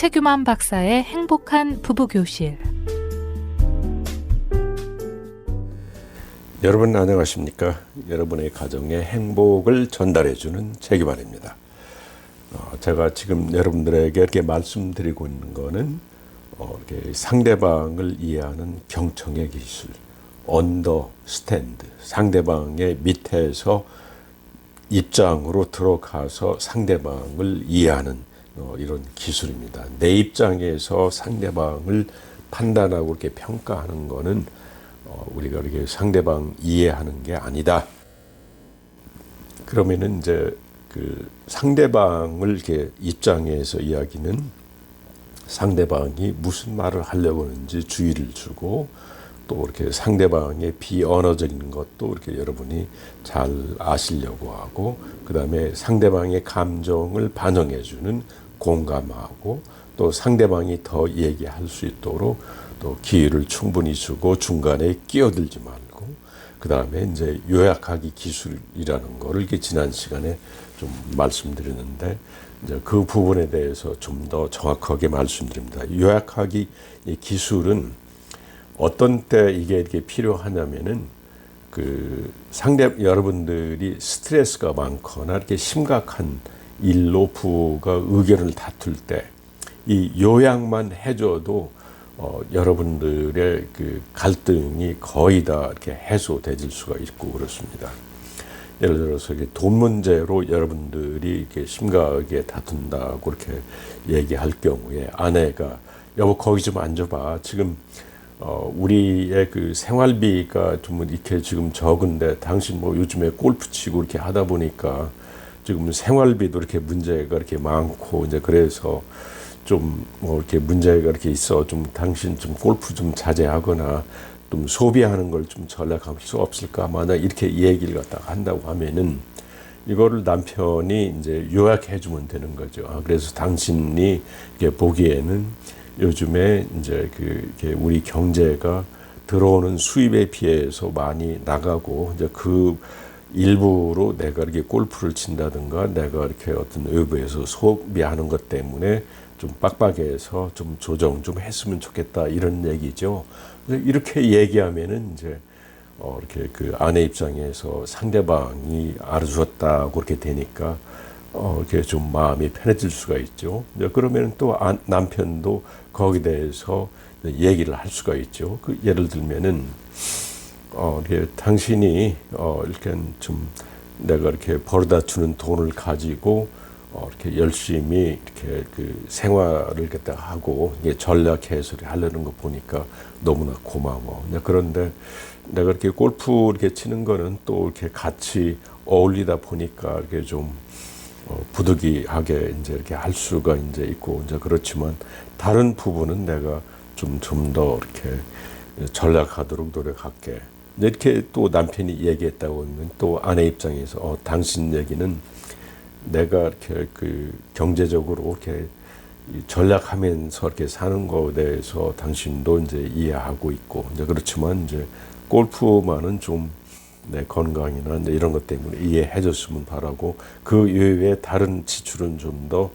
박채규만 박사의 행복한 부부교실. 여러분 안녕하십니까? 여러분의 가정에 행복을 전달해주는 최기반입니다. 어, 제가 지금 여러분들에게 이렇게 말씀드리고 있는 거는 어, 이렇게 상대방을 이해하는 경청의 기술, 언더스탠드, 상대방의 밑에서 입장으로 들어가서 상대방을 이해하는 어, 이런 기술입니다. 내 입장에서 상대방을 판단하고 이렇게 평가하는 거는 어, 우리가 이렇게 상대방 이해하는 게 아니다. 그러면은 이제 그 상대방을 이렇게 입장에서 이야기는 상대방이 무슨 말을 하려고 하는지 주의를 주고 또 이렇게 상대방의 비언어적인 것도 이렇게 여러분이 잘 아시려고 하고 그다음에 상대방의 감정을 반영해 주는 공감하고 또 상대방이 더 얘기할 수 있도록 또 기회를 충분히 주고 중간에 끼어들지 말고 그 다음에 이제 요약하기 기술이라는 거를 이렇게 지난 시간에 좀 말씀드렸는데 이제 그 부분에 대해서 좀 더 정확하게 말씀드립니다. 요약하기 이 기술은 어떤 때 이게 이렇게 필요하냐면은 그 상대 여러분들이 스트레스가 많거나 이렇게 심각한 일로 부가 의견을 다툴 때 이 요약만 해줘도 어, 여러분들의 그 갈등이 거의 다 이렇게 해소될 수가 있고 그렇습니다. 예를 들어서 돈 문제로 여러분들이 이렇게 심각하게 다툰다고 이렇게 얘기할 경우에 아내가 여보 거기 좀 앉아봐 지금 어, 우리의 그 생활비가 좀 이렇게 지금 적은데 당신 뭐 요즘에 골프 치고 이렇게 하다 보니까 지금 생활비도 이렇게 문제가 이렇게 많고 이제 그래서 좀 뭐 이렇게 문제가 이렇게 있어 좀 당신 좀 골프 좀 자제하거나 좀 소비하는 걸 좀 전략할 수 없을까 만약 이렇게 얘기를 갖다가 한다고 하면은 이거를 남편이 이제 요약해 주면 되는 거죠. 아, 그래서 당신이 이렇게 보기에는 요즘에 이제 그 우리 경제가 들어오는 수입에 비해서 많이 나가고 이제 그 일부로 내가 이렇게 골프를 친다든가 내가 이렇게 어떤 외부에서 소비하는 것 때문에 좀 빡빡해서 좀 조정 좀 했으면 좋겠다 이런 얘기죠. 이렇게 얘기하면은 이제 어 이렇게 그 아내 입장에서 상대방이 알아주었다고 그렇게 되니까 어 이렇게 좀 마음이 편해질 수가 있죠. 그러면 또 남편도 거기에 대해서 얘기를 할 수가 있죠. 그 예를 들면은 어 이렇게 당신이 어 이렇게 좀 내가 이렇게 벌어다 주는 돈을 가지고 어, 이렇게 열심히 이렇게 그 생활을 갖다 하고 이게 전략 해소를 하려는 거 보니까 너무나 고마워. 그런데 내가 이렇게 골프 이렇게 치는 거는 또 이렇게 같이 어울리다 보니까 이렇게 좀 어, 부득이하게 이제 이렇게 할 수가 이제 있고 이제 그렇지만 다른 부분은 내가 좀 좀 더 이렇게 전략하도록 노력할게. 이렇게 또 남편이 얘기했다고 하면 또 아내 입장에서 어, 당신 얘기는 내가 이렇게 그 경제적으로 이렇게 전략하면서 이렇게 사는 거에 대해서 당신도 이제 이해하고 있고 이제 그렇지만 이제 골프만은 좀 내 건강이나 이제 이런 것 때문에 이해해 줬으면 바라고 그 이외에 다른 지출은 좀 더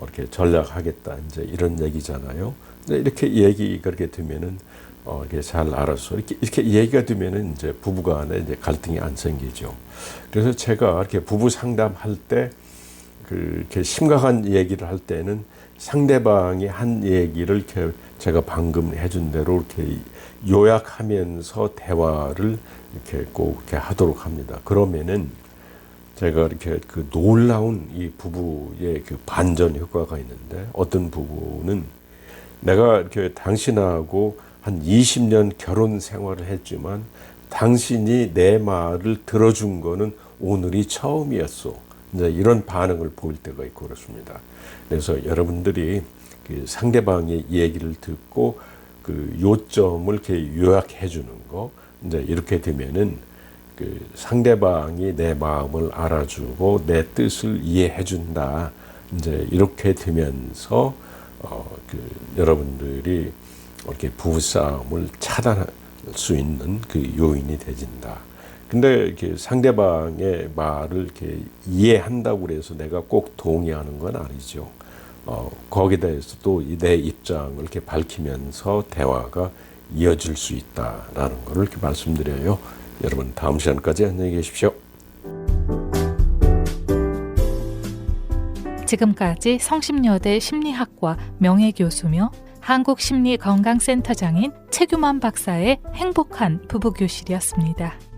이렇게 전략하겠다 이제 이런 얘기잖아요. 이렇게 얘기가 그렇게 되면은 어, 이렇게 잘 알아서 이렇게, 이렇게 얘기가 되면은 이제 부부간에 이제 갈등이 안 생기죠. 그래서 제가 이렇게 부부 상담할 때 그렇게 심각한 얘기를 할 때는 상대방이 한 얘기를 이렇게 제가 방금 해준 대로 이렇게 요약하면서 대화를 이렇게 꼭 이렇게 하도록 합니다. 그러면은 제가 이렇게 그 놀라운 이 부부의 그 반전 효과가 있는데 어떤 부부는 내가 이렇게 당신하고 한 20년 결혼 생활을 했지만 당신이 내 말을 들어준 거는 오늘이 처음이었어. 이제 이런 반응을 보일 때가 있고 그렇습니다. 그래서 여러분들이 그 상대방의 얘기를 듣고 그 요점을 이렇게 요약해 주는 거 이제 이렇게 되면은 그 상대방이 내 마음을 알아주고 내 뜻을 이해해 준다. 이제 이렇게 되면서 어 그 여러분들이 이렇게 부부싸움을 차단할 수 있는 그 요인이 되진다. 근데 이렇게 상대방의 말을 이렇게 이해한다고 그래서 내가 꼭 동의하는 건 아니죠. 어, 거기에 대해서 또내 입장을 이렇게 밝히면서 대화가 이어질 수 있다라는 것을 이렇게 말씀드려요. 여러분 다음 시간까지 안녕히 계십시오. 지금까지 성심여대 심리학과 명예교수며 한국심리건강센터장인 최규만 박사의 행복한 부부교실이었습니다.